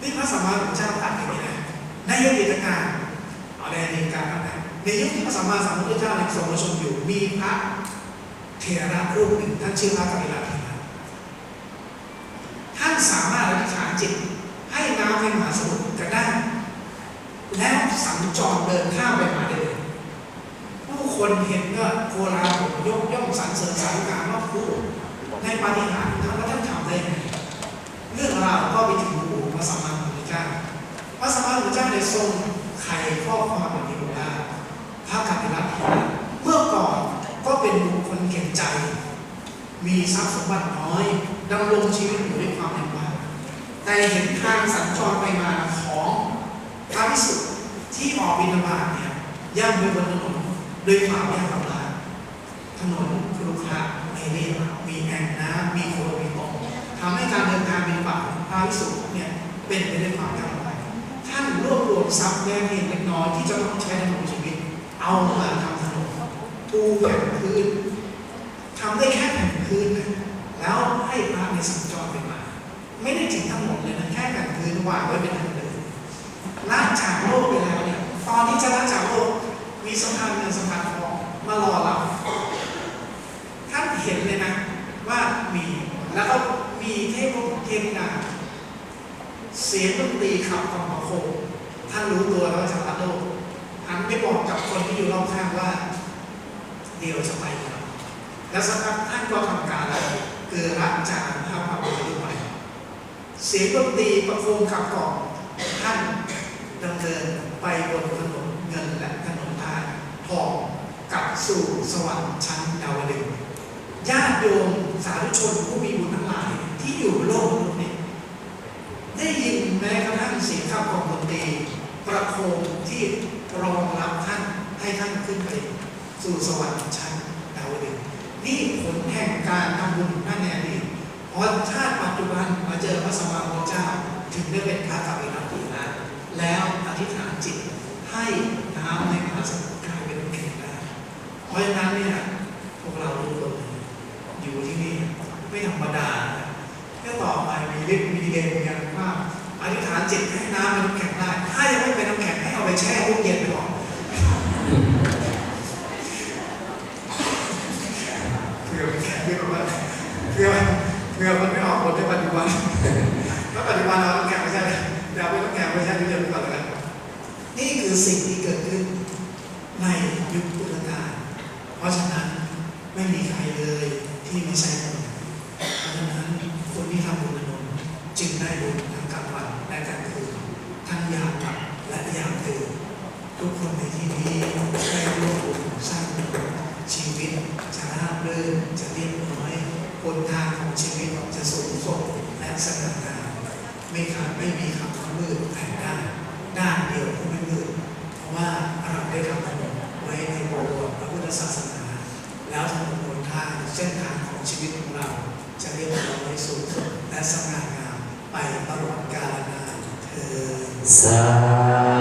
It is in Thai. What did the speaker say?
นี่พระสัมมาสัมพุทธเจ้าตรัสอย่างนี้นะในอดีตการเอาในอดีตการนะในยุคที่พระสัมมาสัมพุทธเจ้าในทรงประชนอยู่มีพระเถระรูปหนึ่งท่านชื่อพระกัลยาเถระท่านสามารถอธิษฐานจิตให้น้ำในมหาสมุทรกระด้างแล้วสัญจรเดินข้ามไปมาได้เลยผู้คนเห็นก็โคราหลยกย่องสรรเสริญสาธุการว่าผู้ในปาฏิหาริย์ท่าน ข้อความแบบนี้บอกว่าพระกัปปิรัตเมื่อก่อนก็เป็นบุคคลเข็นใจ มีทรัพย์สมบัติน้อยดำรงชีวิตอยู่ด้วยความลำบากแต่เห็นทางสัญจรไปมาของพระพิสุทธิ์ที่ออกบิณฑบาตเนี่ยย่ำไปบนถนนด้วยความยากลำบากถนนครุขระไม่เรียบมีแอ่งน้ำมีโคลนมีตมทำให้การเดินทางบิณฑบาตของพระพิสุทธิ์เนี่ยเป็นไปด้วยความยากลำบาก ท่านรวบรวมทรัพย์แม้เพียงเล็กน้อยที่จะต้องใช้ดำรงชีวิต เอามาทำถนนปูแผ่นพื้นทำได้แค่แผ่นพื้นนะแล้วให้พระในสัญจรไปมา ไม่ได้ถึงทั้งหมดเลยนะแค่แผ่นพื้นวางไว้เป็นทางเดินละจากโลกไปแล้วเนี่ยตอนที่จะละจากโลกมีสะพานเงินสะพานทองมารอเราท่านเห็นเลยนะว่ามีแล้วก็มีเทพบุตรเทพธิดา เสียงดนตรีขับกล่อมประโคมท่านรู้ตัวแล้วว่าจะละโลกหันไปบอกกับคนที่อยู่รอบข้างว่า เดี๋ยวจะไปแล้วแล้วสักพักท่านก็ทำการแล้วคือรักจารภาพความเป็นไปเสียงดนตรีประโคมขับกล่อมท่านดำเนินไปบนถนนเงินและถนนทางทองกลับสู่สวรรค์ชั้นดาวดึงส์ญาติโยมสาธุชนผู้มีบุญทั้งหลายที่อยู่โลกมนุษย์นี้ได้ยินแม้กระทั่งเสียงขับกล่อมดนตรี ประโคมที่รองรับท่านให้ท่านขึ้นไปสู่สวรรค์ชั้นดาวดึงนี่ผลแห่งการทำบุญนั่นแน่นี่พอชาติปัจจุบันมาเจอพระสมมามพุทธเจ้า ถึงได้เป็นพระกัปปินัตินะแล้วอธิษฐานจิตให้น้ำในมหาสมุทรกลายเป็นน้ำแข็งได้เพราะฉะนั้นเนี่ยพวกเราทุกคนอยู่ที่นี่ไม่ธรรมดานะถ้าต่อไปมีฤทธิ์มีเดชมีการภาพอธิษฐานจิตให้น้ำเป็นน้ำแข็ง ถ้ายังไม่เป็นน้ำแข็งให้เอาไปแช่ตู้เย็นไปก่อนเพื่อเป็นแค่เพื่อว่าเพื่อเพื่อมันไม่ออกผลในปัจจุบันแล้วปัจจุบันเราต้องแข่งไม่ใช่เดี๋ยวไม่ต้องแข่งไม่ใช่เดี๋ยวไปก่อนแล้วกันนี่คือสิ่งที่เกิดขึ้นในยุคพุทธกาลเพราะฉะนั้นไม่มีใครเลยที่ไม่ใช่คนเพราะฉะนั้นคนที่ทำบุญอนุนจึงได้บุญทั้งกลางวันและกลางคืนทั้งยามหลับและยามตื่น ทุกคนในที่นี้ได้ร่วมบุญสร้างบุญชีวิตจะราบรื่นจะเรียบร้อยบนทางของชีวิตจะสูงส่งและสง่างามไม่ขาดไม่มีคำว่ามืดแต่ด้านด้านเดียวก็ไม่มืดเพราะว่าเราได้ทำไว้ในโบสถ์พระพุทธศาสนา แล้วถนนบนทางเส้นทางของชีวิตของเรา จะเรียบร้อยสูงสุดและสง่างามไปตลอดกาลนานเธอสา